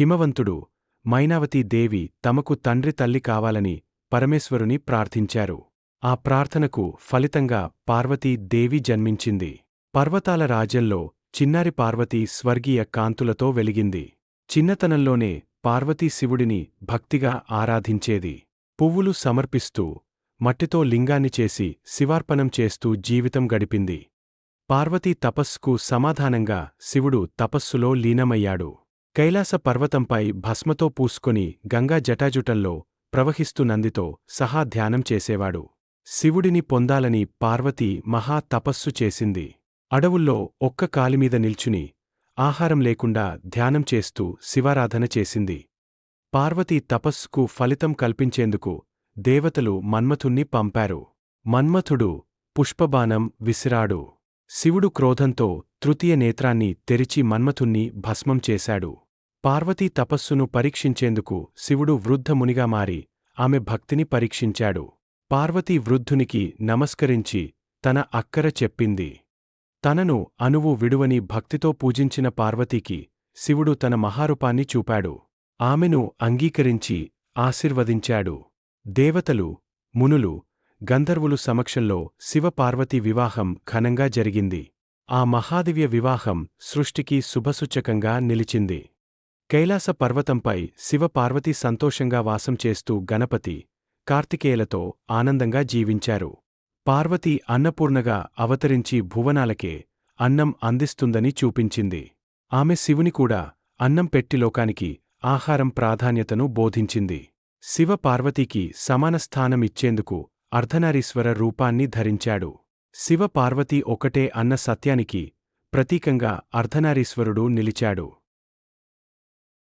హిమవంతుడు మైనావతీ దేవి తమకు తండ్రి తల్లి కావాలని పరమేశ్వరుని ప్రార్థించారు. ఆ ప్రార్థనకు ఫలితంగా పార్వతీ దేవి జన్మించింది. పర్వతాల రాజ్యంలో చిన్నారి పార్వతీ స్వర్గీయ కాంతులతో వెలిగింది. చిన్నతనంలోనే పార్వతీ శివుడిని భక్తిగా ఆరాధించేది. పువ్వులు సమర్పిస్తూ మట్టితో లింగాన్ని చేసి శివార్పణం చేస్తూ జీవితం గడిపింది. పార్వతీ తపస్సుకు సమాధానంగా శివుడు తపస్సులో లీనమయ్యాడు. కైలాస పర్వతంపై భస్మతో పూసుకొని గంగా జటాజుటంలో ప్రవహిస్తూ నందితో సహా ధ్యానం చేసేవాడు. శివుడిని పొందాలని పార్వతి మహా తపస్సు చేసింది. అడవుల్లో ఒక్క కాలిమీద నిల్చుని ఆహారం లేకుండా ధ్యానం చేస్తూ శివారాధన చేసింది. పార్వతీ తపస్సుకు ఫలితం కల్పించేందుకు దేవతలు మన్మథుణ్ణి పంపారు. మన్మథుడు పుష్పబాణం విసిరాడు. శివుడు క్రోధంతో తృతీయ నేత్రాన్ని తెరిచి మన్మథుణ్ణి భస్మం చేశాడు. పార్వతీ తపస్సును పరీక్షించేందుకు శివుడు వృద్ధమునిగా మారి ఆమె భక్తిని పరీక్షించాడు. పార్వతీ వృద్ధునికి నమస్కరించి తన అక్కర చెప్పింది. తనను అనువు విడువని భక్తితో పూజించిన పార్వతీకి శివుడు తన మహారూపాన్ని చూపాడు. ఆమెను అంగీకరించి ఆశీర్వదించాడు. దేవతలు మునులు గంధర్వులు సమక్షంలో శివపార్వతీ వివాహం ఘనంగా జరిగింది. ఆ మహాదివ్య వివాహం సృష్టికి శుభసూచకంగా నిలిచింది. కైలాస పర్వతంపై శివపార్వతి సంతోషంగా వాసం చేస్తూ గణపతి కార్తికేయులతో ఆనందంగా జీవించారు. పార్వతి అన్నపూర్ణగా అవతరించి భువనాలకే అన్నం అందిస్తుందని చూపించింది. ఆమె శివుని కూడా అన్నం పెట్టి లోకానికి ఆహారం ప్రాధాన్యతను బోధించింది. శివ పార్వతీకి సమాన స్థానమిచ్చేందుకు అర్ధనారీశ్వర రూపాన్ని ధరించాడు. శివ పార్వతీ ఒకటే అన్న సత్యానికి ప్రతీకంగా అర్ధనారీశ్వరుడు నిలిచాడు.